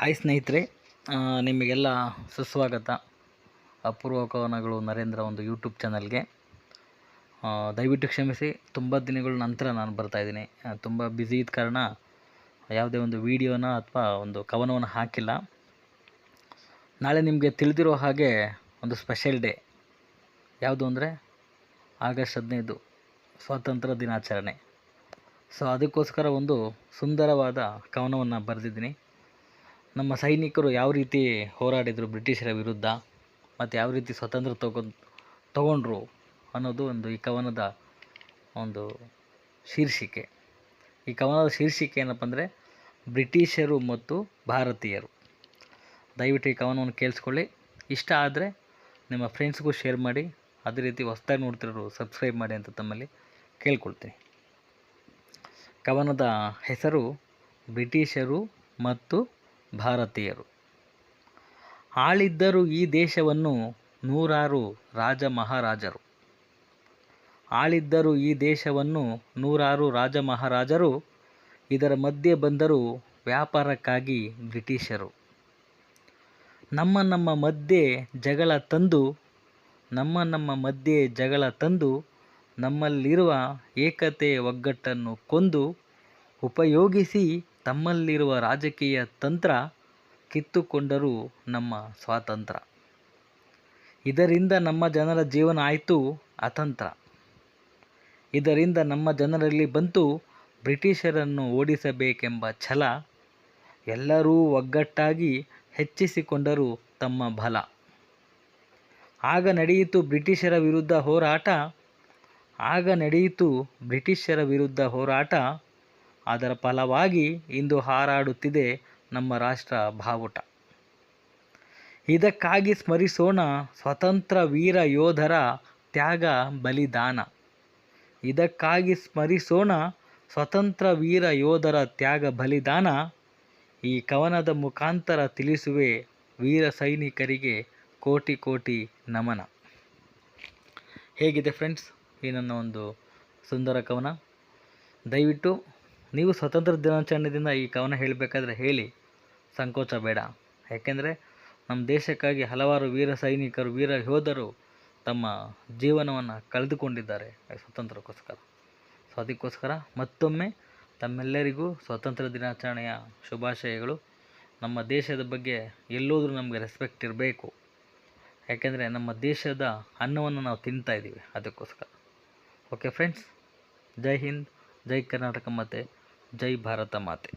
Hi ಸ್ನೇಹಿತರೆ ನಿಮಗೆಲ್ಲ ಸುಸ್ವಾಗತ. ಅಪೂರ್ವ ಕವನಗಳು ನರೇಂದ್ರ ಒಂದು ಯೂಟ್ಯೂಬ್ ಚಾನಲ್ಗೆ ದಯವಿಟ್ಟು ಕ್ಷಮಿಸಿ, ತುಂಬ ದಿನಗಳ ನಂತರ ನಾನು ಬರ್ತಾಯಿದ್ದೀನಿ ತುಂಬ ಬ್ಯುಸಿ ಇದ್ದ ಕಾರಣ ಯಾವುದೇ ಒಂದು ವೀಡಿಯೋನ ಅಥವಾ ಒಂದು ಕವನವನ್ನು ಹಾಕಿಲ್ಲ. ನಾಳೆ ನಿಮಗೆ ತಿಳಿದಿರೋ ಹಾಗೆ ಒಂದು ಸ್ಪೆಷಲ್ ಡೇ ಯಾವುದು ಅಂದರೆ ಆಗಸ್ಟ್ ಹದಿನೈದು, ಸ್ವಾತಂತ್ರ್ಯ ದಿನಾಚರಣೆ. ಸೊ ಅದಕ್ಕೋಸ್ಕರ ಒಂದು ಸುಂದರವಾದ ಕವನವನ್ನು ಬರೆದಿದ್ದೀನಿ. ನಮ್ಮ ಸೈನಿಕರು ಯಾವ ರೀತಿ ಹೋರಾಡಿದರು ಬ್ರಿಟಿಷರ ವಿರುದ್ಧ ಮತ್ತು ಯಾವ ರೀತಿ ಸ್ವತಂತ್ರ ತಗೊ ತಗೊಂಡ್ರು ಅನ್ನೋದು ಒಂದು ಈ ಕವನದ ಒಂದು ಶೀರ್ಷಿಕೆ. ಈ ಕವನದ ಶೀರ್ಷಿಕೆ ಏನಪ್ಪ ಅಂದರೆ ಬ್ರಿಟಿಷರು ಮತ್ತು ಭಾರತೀಯರು. ದಯವಿಟ್ಟು ಈ ಕವನವನ್ನು ಕೇಳಿಸ್ಕೊಳ್ಳಿ. ಇಷ್ಟ ಆದರೆ ನಿಮ್ಮ ಫ್ರೆಂಡ್ಸ್ಗೂ ಶೇರ್ ಮಾಡಿ, ಅದೇ ರೀತಿ ಹೊಸ್ದಾಗಿ ನೋಡ್ತಿರೋರು ಸಬ್ಸ್ಕ್ರೈಬ್ ಮಾಡಿ ಅಂತ ತಮ್ಮಲ್ಲಿ ಕೇಳ್ಕೊಳ್ತೀನಿ. ಕವನದ ಹೆಸರು ಬ್ರಿಟಿಷರು ಮತ್ತು ಭಾರತೀಯರು. ಆಳಿದ್ದರು ಈ ದೇಶವನ್ನು ನೂರಾರು ರಾಜ ಮಹಾರಾಜರು ಆಳಿದ್ದರು ಈ ದೇಶವನ್ನು ನೂರಾರು ರಾಜ ಮಹಾರಾಜರು ಇದರ ಮಧ್ಯೆ ಬಂದರು ವ್ಯಾಪಾರಕ್ಕಾಗಿ ಬ್ರಿಟಿಷರು. ನಮ್ಮ ನಮ್ಮ ಮಧ್ಯೆ ಜಗಳ ತಂದು, ನಮ್ಮ ನಮ್ಮ ಮಧ್ಯೆ ಜಗಳ ತಂದು, ನಮ್ಮಲ್ಲಿರುವ ಏಕತೆ ಒಗ್ಗಟ್ಟನ್ನು ಕೊಂದು, ಉಪಯೋಗಿಸಿ ತಮ್ಮಲ್ಲಿರುವ ರಾಜಕೀಯ ತಂತ್ರ ಕಿತ್ತುಕೊಂಡರು ನಮ್ಮ ಸ್ವಾತಂತ್ರ್ಯ ಇದರಿಂದ ನಮ್ಮ ಜನರ ಜೀವನ ಆಯಿತು ಅತಂತ್ರ. ಇದರಿಂದ ನಮ್ಮ ಜನರಲ್ಲಿ ಬಂತು ಬ್ರಿಟಿಷರನ್ನು ಓಡಿಸಬೇಕೆಂಬ ಛಲ. ಎಲ್ಲರೂ ಒಗ್ಗಟ್ಟಾಗಿ ಹೆಚ್ಚಿಸಿಕೊಂಡರು ತಮ್ಮ ಬಲ. ಆಗ ನಡೆಯಿತು ಬ್ರಿಟಿಷರ ವಿರುದ್ಧ ಹೋರಾಟ. ಆಗ ನಡೆಯಿತು ಬ್ರಿಟಿಷರ ವಿರುದ್ಧ ಹೋರಾಟ. ಅದರ ಫಲವಾಗಿ ಇಂದು ಹಾರಾಡುತ್ತಿದೆ ನಮ್ಮ ರಾಷ್ಟ್ರ ಬಾವುಟ ಇದಕ್ಕಾಗಿ ಸ್ಮರಿಸೋಣ ಸ್ವತಂತ್ರ ವೀರ ಯೋಧರ ತ್ಯಾಗ ಬಲಿದಾನ. ಇದಕ್ಕಾಗಿ ಸ್ಮರಿಸೋಣ ಸ್ವತಂತ್ರ ವೀರ ಯೋಧರ ತ್ಯಾಗ ಬಲಿದಾನ. ಈ ಕವನದ ಮುಖಾಂತರ ತಿಳಿಸುವೆ ವೀರ ಸೈನಿಕರಿಗೆ ಕೋಟಿ ಕೋಟಿ ನಮನ. ಹೇಗಿದೆ ಫ್ರೆಂಡ್ಸ್ ಈ ನನ್ನ ಒಂದು ಸುಂದರ ಕವನ. ದಯವಿಟ್ಟು ನೀವು ಸ್ವತಂತ್ರ ದಿನಾಚರಣೆದಿಂದ ಈ ಕವನ ಹೇಳಬೇಕಾದ್ರೆ ಹೇಳಿ. ಸಂಕೋಚ ಬೇಡ. ಯಾಕೆಂದರೆ ನಮ್ಮ ದೇಶಕ್ಕಾಗಿ ಹಲವಾರು ವೀರ ಸೈನಿಕರು, ವೀರ ಯೋಧರು ತಮ್ಮ ಜೀವನವನ್ನು ಕಳೆದುಕೊಂಡಿದ್ದಾರೆ ಸ್ವತಂತ್ರಕ್ಕೋಸ್ಕರ. ಸೊ, ಅದಕ್ಕೋಸ್ಕರ ಮತ್ತೊಮ್ಮೆ ತಮ್ಮೆಲ್ಲರಿಗೂ ಸ್ವಾತಂತ್ರ್ಯ ದಿನಾಚರಣೆಯ ಶುಭಾಶಯಗಳು. ನಮ್ಮ ದೇಶದ ಬಗ್ಗೆ ಎಲ್ಲೋದ್ರೂ ನಮಗೆ ರೆಸ್ಪೆಕ್ಟ್ ಇರಬೇಕು. ಯಾಕೆಂದರೆ ನಮ್ಮ ದೇಶದ ಅನ್ನವನ್ನು ನಾವು ತಿಂತಾ ಇದ್ದೀವಿ ಅದಕ್ಕೋಸ್ಕರ. ಓಕೆ ಫ್ರೆಂಡ್ಸ್ ಜೈ ಹಿಂದ್, ಜೈ ಕರ್ನಾಟಕ ಮಾತೆ. जय भारत माते